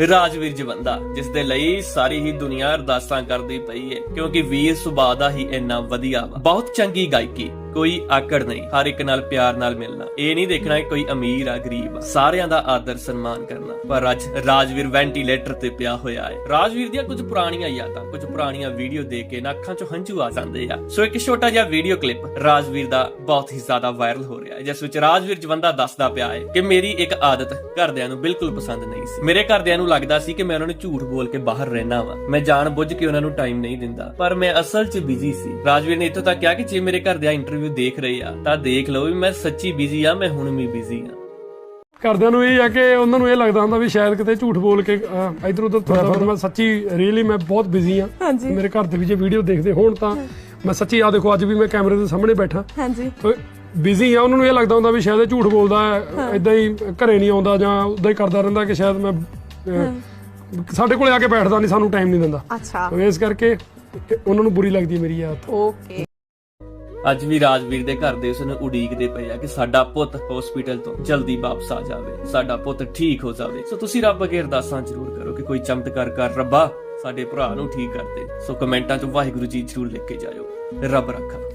ਰਾਜਵੀਰ ਜਵੰਦਾ ਜਿਸ ਦੇ ਲਈ ਸਾਰੀ ਹੀ ਦੁਨੀਆ ਅਰਦਾਸਾਂ ਕਰਦੀ ਪਈ ਹੈ ਕਿਉਂਕਿ ਵੀਰ ਸੁਭਾਅ ਦਾ ਹੀ ਇੰਨਾ ਵਧੀਆ ਵਾ। ਬਹੁਤ ਚੰਗੀ ਗਾਇਕੀ। ਕੋਈ ਆਕੜ ਨਹੀਂ, ਹਰ ਇੱਕ ਨਾਲ ਪਿਆਰ ਨਾਲ ਮਿਲਣਾ। ਇਹ ਨਹੀਂ ਦੇਖਣਾ ਕਿ ਕੋਈ ਅਮੀਰ ਆ, ਗਰੀਬ ਆ। ਸਾਰਿਆਂ ਦਾ ਆਦਰ ਸਨਮਾਨ ਕਰਨਾ। ਪਰ ਅੱਜ ਰਾਜਵੀਰ ਵੈਂਟੀਲੇਟਰ ਤੇ ਪਿਆ ਹੋਇਆ ਹੈ। ਰਾਜਵੀਰ ਦੀਆਂ ਕੁਝ ਪੁਰਾਣੀਆਂ ਯਾਦਾਂ, ਕੁਝ ਪੁਰਾਣੀਆਂ ਵੀਡੀਓ ਦੇਖ ਕੇ ਨਾ ਅੱਖਾਂ 'ਚੋਂ ਹੰਝੂ ਆ ਜਾਂਦੇ ਆ। ਸੋ ਇੱਕ ਛੋਟਾ ਜਿਹਾ ਵੀਡੀਓ ਕਲਿੱਪ ਰਾਜਵੀਰ ਦਾ ਬਹੁਤ ਹੀ ਜ਼ਿਆਦਾ ਵਾਇਰਲ ਹੋ ਰਿਹਾ ਹੈ, ਜਿਸ ਵਿੱਚ ਰਾਜਵੀਰ ਜਵੰਦਾ ਦੱਸਦਾ ਪਿਆ ਹੈ ਕਿ ਮੇਰੀ ਇੱਕ ਆਦਤ ਘਰਦਿਆਂ ਨੂੰ ਬਿਲਕੁਲ ਪਸੰਦ ਨਹੀਂ ਸੀ। ਮੇਰੇ ਘਰਦਿਆਂ ਨੂੰ ਲੱਗਦਾ ਸੀ ਕਿ ਮੈਂ ਉਹਨਾਂ ਨੂੰ ਝੂਠ ਬੋਲ ਕੇ ਬਾਹਰ ਰਹਿਣਾ ਵਾ। ਮੈਂ ਜਾਣ ਬੁੱਝ ਕੇ ਉਹਨਾਂ ਨੂੰ ਟਾਈਮ ਨਹੀਂ ਦਿੰਦਾ। ਪਰ ਮੈਂ ਅਸਲ 'ਚ ਬਿਜ਼ੀ ਸੀ। ਰਾਜਵੀਰ ਨੇ ਇੱਥੋਂ ਤੱਕ ਕਿਹਾ ਕਿ ਜੇ ਮੇਰੇ ਘਰਦਿਆਂ ਇੰਟਰਵਿਊ ਦੇਖ ਰਹੇ ਆ ਤਾਂ ਦੇਖ ਲਓ ਵੀ ਮੈਂ ਸੱਚੀ ਬਿਜ਼ੀ ਆ ਮੈਂ ਹੁਣ ਵੀ ਬਿਜ਼ੀ ਆ। ਘਰਦਿਆਂ ਨੂੰ ਇਹ ਆ ਕਿ ਉਹਨਾਂ ਨੂੰ ਇਹ ਲੱਗਦਾ ਹੁੰਦਾ ਵੀ ਸ਼ਾਇਦ ਕਿਤੇ ਝੂਠ ਬੋਲ ਕੇ ਇਧਰ ਉਧਰ ਤੁਰਦਾ ਫਿਰਦਾ। ਮੈਂ ਸੱਚੀ ਰੀਅਲੀ ਮੈਂ ਬਹੁਤ ਬਿਜ਼ੀ ਆ। ਮੇਰੇ ਘਰ ਦੇ ਵੀ ਜੇ ਵੀਡੀਓ ਦੇਖਦੇ ਹੋਣ ਤਾਂ ਮੈਂ ਸੱਚੀ ਆ ਦੇਖੋ ਅੱਜ ਵੀ ਮੈਂ ਕੈਮਰੇ ਦੇ ਸਾਹਮਣੇ ਬੈਠਾ। ਹਾਂਜੀ। ਬਿਜ਼ੀ ਆ ਉਹਨਾਂ ਨੂੰ ਇਹ ਲੱਗਦਾ ਹੁੰਦਾ ਵੀ ਸ਼ਾਇਦ ਇਹ ਝੂਠ ਬੋਲਦਾ ਹੈ ਇਦਾਂ ਹੀ ਘਰੇ ਨਹੀਂ ਆਉਂਦਾ ਜਾਂ ਉਦਾਂ ਹੀ ਕਰਦਾ ਰਹਿੰਦਾ ਕਿ ਸ਼ਾਇਦ ਮੈਂ ਸਾਡੇ ਕੋਲੇ ਆ ਕੇ ਬੈਠਦਾ ਨਹੀਂ ਸਾਨੂੰ ਟਾਈਮ ਨਹੀਂ ਦਿੰਦਾ। ਅੱਛਾ। ਇਸ ਕਰਕੇ ਉਹਨਾਂ ਨੂੰ ਬੁਰੀ ਲੱਗਦੀ ਹੈ ਮੇਰੀ ਆਦਤ। ਓਕੇ ਅੱਜ ਵੀ ਰਾਜਵੀਰ ਦੇ ਘਰ ਦੇ ਉਸ ਨੂੰ ਉਡੀਕਦੇ ਪਏ ਆ ਕਿ ਸਾਡਾ ਪੁੱਤ ਹਸਪੀਟਲ ਤੋਂ ਜਲਦੀ ਵਾਪਸ ਆ ਜਾਵੇ, ਸਾਡਾ ਪੁੱਤ ਠੀਕ ਹੋ ਜਾਵੇ। ਸੋ ਤੁਸੀਂ ਰੱਬ ਅੱਗੇ ਅਰਦਾਸਾਂ ਜ਼ਰੂਰ ਕਰੋ ਕਿ ਕੋਈ ਚਮਤਕਾਰ ਕਰ ਰੱਬਾ, ਸਾਡੇ ਭਰਾ ਨੂੰ ਠੀਕ ਕਰ ਦੇ। ਸੋ ਕਮੈਂਟਾਂ 'ਚ ਵਾਹਿਗੁਰੂ ਜੀ ਜ਼ਰੂਰ ਲਿਖ ਕੇ ਜਾਇਓ। ਰੱਬ ਰੱਖਾ।